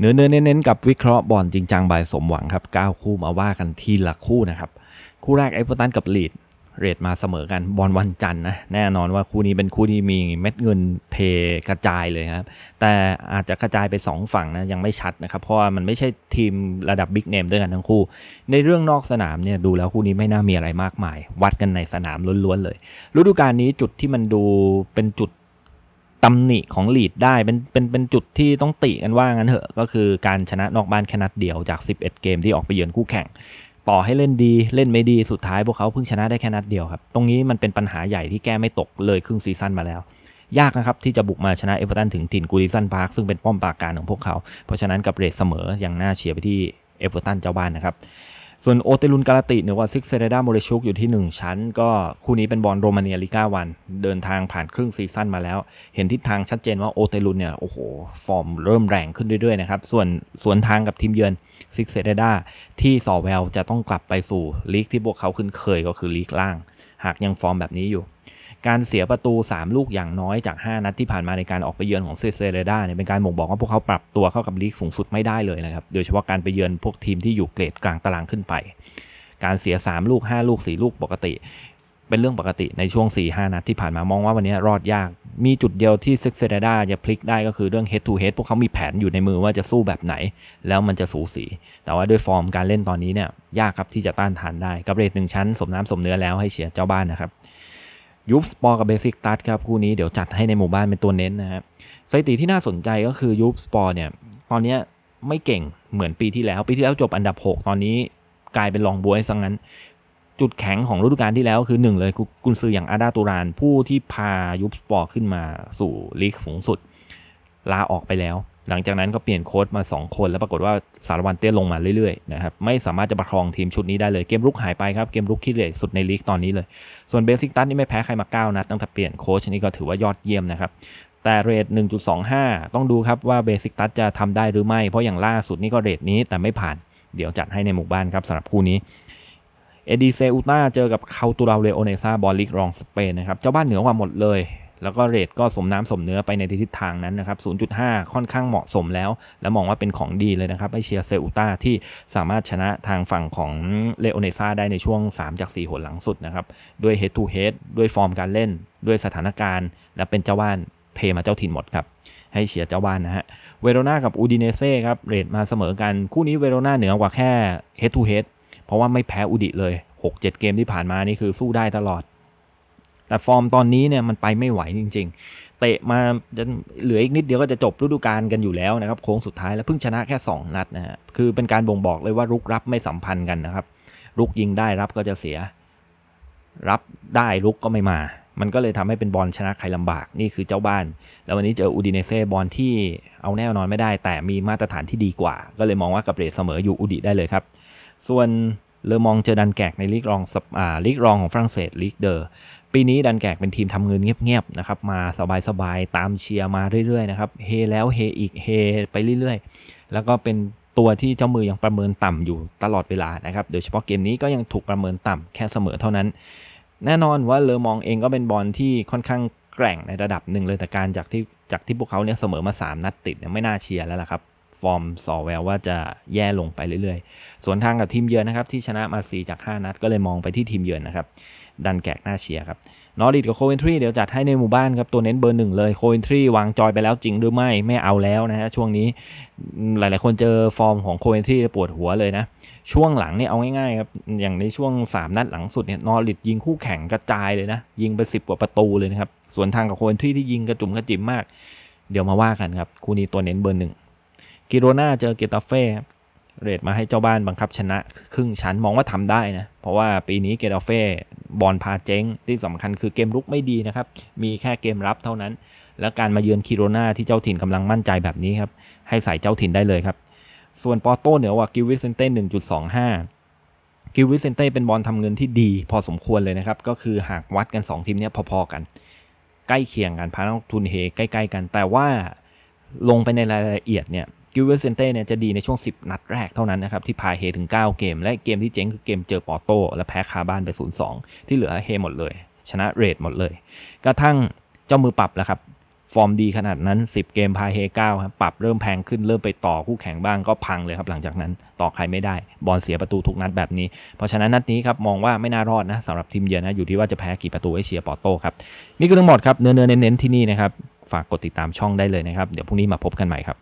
เนื้อเนื้อเน้นๆกับวิเคราะห์บอลจริงจังบายสมหวังครับก้าคู่มาว่ากันทีละคู่นะครับ คู่แรกเอเวอร์ตันกับลีดเรทมาเสมอกันบอลวันจันทร์นะแน่นอนว่าคู่นี้เป็นคู่ที่มีเม็ดเงินเทกระจายเลยครับ แต่อาจจะกระจายไป 2 ฝั่งนะยังไม่ชัดนะครับ เพราะว่ามันไม่ใช่ทีมระดับบิ๊กเนมด้วยกันทั้งคู่ ในเรื่องนอกสนามเนี่ยดูแล้วคู่นี้ไม่น่ามีอะไรมากมาย วัดกันในสนามล้วนๆเลย ฤดูกาลนี้จุดที่มันดูเป็นจุด ตำหนิของลีดได้เป็นเป็นเป็นจุดที่ต้องติกันว่างั้นเถอะ ก็คือการชนะนอกบ้านแค่นัดเดียวจาก 11 เกมที่ออกไปเยือนคู่แข่ง ต่อให้เล่นดีเล่นไม่ดีสุดท้ายพวกเขาเพิ่งชนะได้แค่นัดเดียวครับตรงนี้มันเป็นปัญหาใหญ่ที่แก้ไม่ตกเลยครึ่งซีซั่นมาแล้ว ยากนะครับที่จะบุกมาชนะเอเวอร์ตันถึงถิ่นกูริสันพาร์คซึ่งเป็นป้อมปราการของพวกเขา เพราะฉะนั้นกับเรทเสมอยังน่าเชียร์ไปที่เอเวอร์ตันเจ้าบ้านนะครับ ส่วนโอเตลุนกาลติหรือว่าซิกเซเรดาโมเรชุกอยู่ที่ 1 ชั้น ก็คู่นี้เป็นบอลโรมาเนียลิก้าวัน เดินทางผ่านครึ่งซีซั่นมาแล้ว เห็นทิศทางชัดเจนว่าโอเตลุนเนี่ยโอ้โห ฟอร์มเริ่มแรงขึ้นเรื่อยๆนะครับ ส่วนสวนทางกับทีมเยือนซิกเซเรดาที่สอแววจะต้องกลับไปสู่ลีกที่พวกเขาคุ้นเคยก็คือลีกล่าง หากยังฟอร์มแบบนี้อยู่ การเสียประตู 3 ลูกอย่างน้อยจาก 5 นัดที่ผ่านมาในการออกไปเยือนของเซเซเรดาเนี่ยเป็นการบ่งบอกว่าพวกเขาปรับตัวเข้ากับลีกสูงสุดไม่ได้เลยนะครับ โดยเฉพาะการไปเยือนพวกทีมที่อยู่เกรดกลางตารางขึ้นไป การเสีย 3 ลูก 5 ลูก 4 ลูกปกติ เป็นเรื่องปกติในช่วง 4-5 นัดที่ผ่านมามองว่าวันนี้รอดยาก มีจุดเดียวที่ซิกเซเรดาจะพลิกได้ก็คือเรื่อง head to head พวกเขามีแผนอยู่ในมือว่าจะสู้แบบไหน แล้วมันจะสูสี แต่ว่าด้วยฟอร์มการเล่นตอนนี้เนี่ยยากครับที่จะต้านทานได้กับเรทหนึ่งชั้น สมน้ำสมเนื้อแล้วให้เชียร์เจ้าบ้านนะครับยูฟสปอร์กับเบสิกตัดครับคู่นี้เดี๋ยวจัดให้ในหมู่บ้านเป็นตัวเน้นนะครับสถิติที่น่าสนใจก็คือยูฟสปอร์เนี่ยตอนนี้ไม่เก่งเหมือนปีที่แล้ว ปีที่แล้วจบอันดับ 6 ตอนนี้กลายเป็นรองบวยซะงั้น จุดแข็งของฤดูกาลที่แล้วคือหนึ่งเลยกุนซืออย่างอาดาตูราน ผู้ที่พายูฟสปอร์ขึ้นมาสู่ลีกสูงสุด ลาออกไปแล้ว หลังจากนั้นก็เปลี่ยนโค้ชมา 2 คน แล้วปรากฏว่าสารวันเตี้ยลงมาเรื่อยๆนะครับไม่สามารถจะประคองทีมชุดนี้ได้เลยเกมรุกหายไปครับ เกมรุกที่เลทสุดในลีกตอนนี้เลย ส่วนเบสิกตันนี่ไม่แพ้ใครมา9นัดตั้งแต่เปลี่ยนโค้ชนี่ก็ถือว่ายอดเยี่ยมนะครับแต่เรท 1.25 ต้องดูครับว่าเบสิกตัสจะทำได้หรือไม่ เพราะอย่างล่าสุดนี่ก็เรทนี้แต่ไม่ผ่าน เดี๋ยวจัดให้ในหมู่บ้านครับสำหรับคู่นี้ เอดีเซอุต้าเจอกับคาตูราเลโอเนซาบอลลิกรองสเปนนะครับ เจ้าบ้านเหนือกว่าหมดเลย แล้วก็เรทก็สมน้ำสมเนื้อไปในทิศทางนั้นนะครับ 0.5 ค่อนข้างเหมาะสมแล้ว และมองว่าเป็นของดีเลยนะครับให้เชียร์เซอุต้าที่สามารถชนะทางฝั่งของเลโอเนซาได้ในช่วง 3 จาก 4 หนหลังสุดนะครับ ด้วย head to head ด้วยฟอร์มการเล่น ด้วยสถานการณ์ และเป็นเจ้าบ้านเทมาเจ้าถิ่นหมดครับให้เชียร์เจ้าบ้านนะฮะ เวโรนากับอูดิเนเซ่ครับเรทมาเสมอกัน คู่นี้เวโรนาเหนือกว่าแค่ head to head เพราะว่าไม่แพ้อูดิเลย 6-7 เกมที่ผ่านมานี่คือสู้ได้ตลอด แต่ฟอร์มตอนนี้เนี่ยมันไปไม่ไหวจริง ๆ เตะมาจะเหลืออีกนิดเดียวก็จะจบฤดูกาลกันอยู่แล้วนะครับโค้งสุดท้ายแล้วเพิ่งชนะแค่ 2 นัดนะฮะคือเป็นการบ่งบอกเลยว่ารุกรับไม่สัมพันธ์กันนะครับรุกยิงได้รับก็จะเสีย รับได้รุกก็ไม่มา มันก็เลยทำให้เป็นบอลชนะใครลำบากนี่คือเจ้าบ้าน แล้ววันนี้เจออูดิเนเซ่บอลที่เอาแน่นอนไม่ได้ แต่มีมาตรฐานที่ดีกว่า ก็เลยมองว่ากับเรทเสมออยู่อูดิได้เลยครับ ส่วนเลอมองเจอดันแกกในลีกรองอ่าลีกรองของฝรั่งเศสลีกเดอร์ปีนี้ดันแกกเป็นทีมทำเงินเงียบๆนะครับมาสบายๆตามเชียร์มาเรื่อยๆนะครับเฮแล้วเฮอีกเฮไปเรื่อยๆ แล้วก็เป็นตัวที่เจ้ามือยังประเมินต่ำอยู่ตลอดเวลานะครับโดยเฉพาะเกมนี้ก็ยังถูกประเมินต่ำแค่เสมอเท่านั้น แน่นอนว่าเลอมองเองก็เป็นบอลที่ค่อนข้างแกร่งในระดับหนึ่งเลยแต่การจากที่จากที่พวกเขาเนี่ยเสมอมา 3 นัดติดเนี่ยไม่น่าเชียร์แล้วล่ะครับ ฟอร์มสอแววว่าจะแย่ลงไปเรื่อยๆ ส่วนทางกับทีมเยือนนะครับที่ชนะมา 4 จาก 5 นัดก็เลยมองไปที่ทีมเยือนนะครับ ดันแกกหน่าเชียร์ครับ นอริดกับโคเวนทรีเดี๋ยวจัดให้ในหมู่บ้านครับ ตัวเน้นเบอร์หนึ่งเลยโคเวนทรีวางจอยไปแล้วจริงหรือไม่ไม่เอาแล้วนะฮะช่วงนี้หลายๆ คนเจอฟอร์มของโคเวนทรีปวดหัวเลยนะ ช่วงหลังเนี่ยเอาง่ายๆครับอย่างในช่วง 3 นัดหลังสุดเนี่ยนอริดยิงคู่แข่งกระจายเลยนะยิงไป 10 กว่าประตูเลยนะครับส่วนทางกับโคเวนทรีที่ยิงกระจุ่มกระจิ๋มมาก เดี๋ยวมาว่ากันครับคู่นี้ตัวเน้นเบอร์หนึ่ง กิโรนาเจอเกตาเฟ่เรทมาให้เจ้าบ้านบังคับชนะ ครึ่งชั้นมองว่าทำได้นะ เพราะว่าปีนี้เกตาเฟ่บอลพาเจ๊งที่สำคัญคือเกมรุกไม่ดีนะครับ มีแค่เกมรับเท่านั้น แล้วการมาเยือนคิโรนาที่เจ้าถิ่นกำลังมั่นใจแบบนี้ครับ ให้ใส่เจ้าถิ่นได้เลยครับ ส่วนปอโต้เหนือว่ากิวิเซนเต้หนึ่งจุดสองห้ากิวิเซนเต้เป็นบอลทำเงินที่ดี พอสมควรเลยนะครับ ก็คือหากวัดกัน 2 ทีมนี้พอๆกัน ใกล้เคียงกันพานักทุนเฮใกล้ ๆ กัน แต่ว่าลงไปในรายละเอียดเนี่ย กิเวอร์เซนเต้เนี่ยจะดีในช่วง 10 นัดแรกเท่านั้นนะครับที่พาเฮถึง 9 เกม และเกมที่เจ๊งคือเกมเจอปอโต้และแพ้คาบ้านไป 0-2 ที่เหลือเฮหมดเลย ชนะเรทหมดเลย กระทั่งเจ้ามือปรับแล้วครับฟอร์มดีขนาดนั้น 10 เกมพาเฮเก้าครับปรับเริ่มแพงขึ้นเริ่มไปต่อคู่แข่งบ้างก็พังเลยครับหลังจากนั้นต่อใครไม่ได้ บอลเสียประตูทุกนัดแบบนี้ เพราะฉะนั้นนัดนี้ครับมองว่าไม่น่ารอดนะสำหรับทีมเยือนนะอยู่ที่ว่าจะแพ้กี่ประตูให้เชียร์ปอร์โต้ครับนี่คือทั้งหมดครับเนื้อเนื้อเน้นๆที่นี่นะครับฝากกดติดตามช่องได้เลยนะครับเดี๋ยวพรุ่งนี้มาพบกันใหม่ครับ